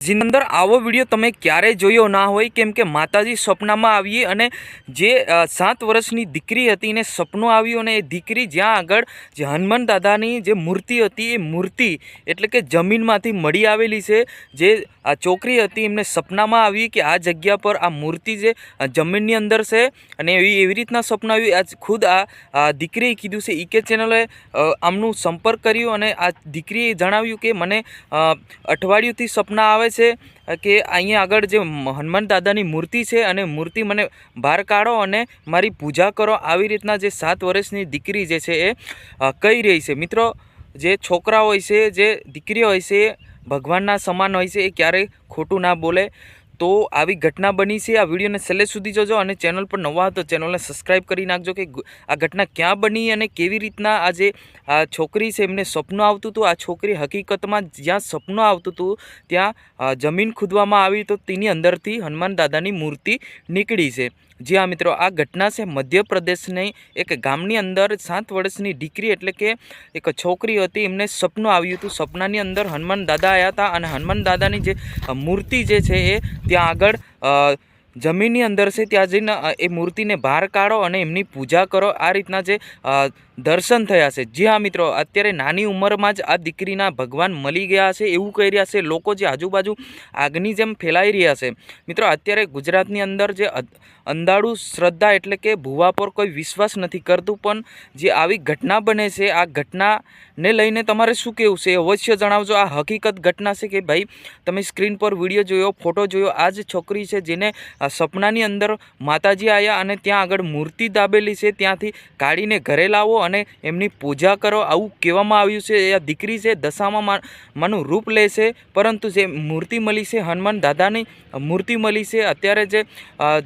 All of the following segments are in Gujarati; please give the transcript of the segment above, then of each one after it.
જીંદર, આવો વીડિયો તમે ક્યારેય જોયો ના હોય, કેમ કે માતાજી સપનામાં આવીએ અને જે સાત વર્ષની દીકરી હતી એને સપનું આવ્યું અને એ દીકરી જ્યાં આગળ જે હનુમાન દાદાની જે મૂર્તિ હતી, એ મૂર્તિ એટલે કે જમીનમાંથી મળી આવેલી છે, જે આ છોકરી હતી, એમને સપનામાં આવી કે આ જગ્યા પર આ મૂર્તિ જે જમીનની અંદર છે અને એવી એવી રીતના સપનું આવ્યું. આજ ખુદ આ આ દીકરીએ કીધું છે ઈકે ચેનલે આમનું સંપર્ક કર્યું અને આ દીકરીએ જણાવ્યું કે મને અઠવાડિયુંથી સપના આવે છે કે અહીંયા આગળ જે હનુમાન દાદાની મૂર્તિ છે અને મૂર્તિ મને બહાર કાઢો અને મારી પૂજા કરો, આવી રીતના જે સાત વર્ષની દીકરી જે છે એ કહી રહી છે. મિત્રો, જે છોકરા હોય છે, જે દીકરીઓ હોય છે ભગવાનના સમાન હોય છે, એ ક્યારેય ખોટું ના બોલે. તો આવી ઘટના બની છે. આ વિડીયોને છેલ્લે સુધી જોજો અને ચેનલ પર નવા હતો ચેનલને સબસ્ક્રાઈબ કરી નાખજો કે આ ઘટના ક્યાં બની અને કેવી રીતના આ જે આ છોકરી છે, એમને સપનું આવતું હતું. આ છોકરી હકીકતમાં જ્યાં સપનું આવતું હતું, ત્યાં જમીન ખોદવામાં આવી તો તેની અંદરથી હનુમાન દાદાની મૂર્તિ નીકળી છે. જી હા મિત્રો, આ ઘટના છે મધ્યપ્રદેશની એક ગામની અંદર સાત વર્ષની દીકરી એટલે કે એક છોકરી હતી. એમને સપનું આવ્યું હતું. સપનાની અંદર હનુમાન દાદા આવ્યા હતા અને હનુમાન દાદાની જે મૂર્તિ જે છે એ ત્યાં આગળ જમીનની અંદર છે ત્યાં જઈને એ મૂર્તિને બહાર કાઢો અને એમની પૂજા કરો. આ રીતના જે દર્શન થયા છે. જી હા, મિત્રો, અત્યારે નાની ઉંમરમાં જ આ દીકરીના ભગવાન મળી ગયા છે એવું કહી રહ્યા છે. લોકો જે આજુબાજુ આગની જેમ ફેલાઈ રહ્યા છે. મિત્રો, અત્યારે ગુજરાતની અંદર જે અંધાળું શ્રદ્ધા એટલે કે ભૂવા પર કોઈ વિશ્વાસ નથી કરતું, પણ જે આવી ઘટના બને છે, આ ઘટનાને લઈને તમારે શું કહેવું છે અવશ્ય જણાવજો. આ હકીકત ઘટના છે કે ભાઈ, તમે સ્ક્રીન પર વીડિયો જોયો, ફોટો જોયો. આ જ છોકરી છે જેને આ સપનાની અંદર માતાજી આવ્યા અને ત્યાં આગળ મૂર્તિ દાબેલી છે. ત્યાંથી કાઢીને ઘરે લાવો અને એમની પૂજા કરો. આવું કહેવામાં આવ્યું છે. એ આ દીકરી છે, દશામાં માનું રૂપ લે છે, પરંતુ જે મૂર્તિ મળી છે, હનુમાન દાદાની મૂર્તિ મળી છે. અત્યારે જે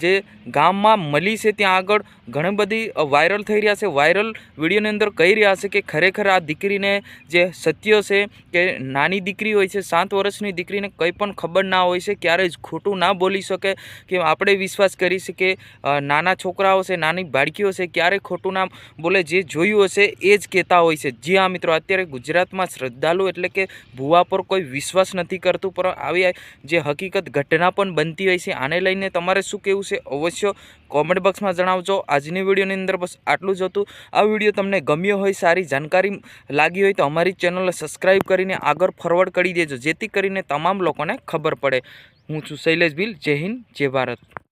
જે ગામમાં મળી છે, ત્યાં આગળ ઘણી બધી વાયરલ થઈ રહ્યા છે. વાયરલ વિડીયોની અંદર કહી રહ્યા છે કે ખરેખર આ દીકરીને જે સત્ય છે કે નાની દીકરી હોય છે, સાત વર્ષની દીકરીને કંઈ પણ ખબર ના હોય છે, ક્યારેય ખોટું ના બોલી શકે કે આપણે વિશ્વાસ કરી શકીએ નાના છોકરાઓ છે, નાની બાળકીઓ છે, ક્યારે ખોટું નામ બોલે, જે જોયું હશે, એ જ કહેતા હોય છે. જી હા, મિત્રો, અત્યારે ગુજરાતમાં શ્રદ્ધાળુ એટલે કે ભૂવા પર કોઈ વિશ્વાસ નથી કરતું, પણ આવી જે હકીકત ઘટના પણ બનતી હોય છે, આને લઈને તમારે શું કહેવું છે, અવશ્ય કોમેન્ટ બોક્સમાં જણાવજો. આજની વિડીયોની અંદર બસ આટલું જ હતું. આ વીડિયો તમને ગમ્યો હોય, સારી જાણકારી લાગી હોય, તો અમારી ચેનલને સબસ્ક્રાઈબ કરીને આગળ ફોરવર્ડ કરી દેજો, જેથી કરીને તમામ લોકોને ખબર પડે. હું છું શૈલેષ ભીલ જય હિન્દ જય ભારત.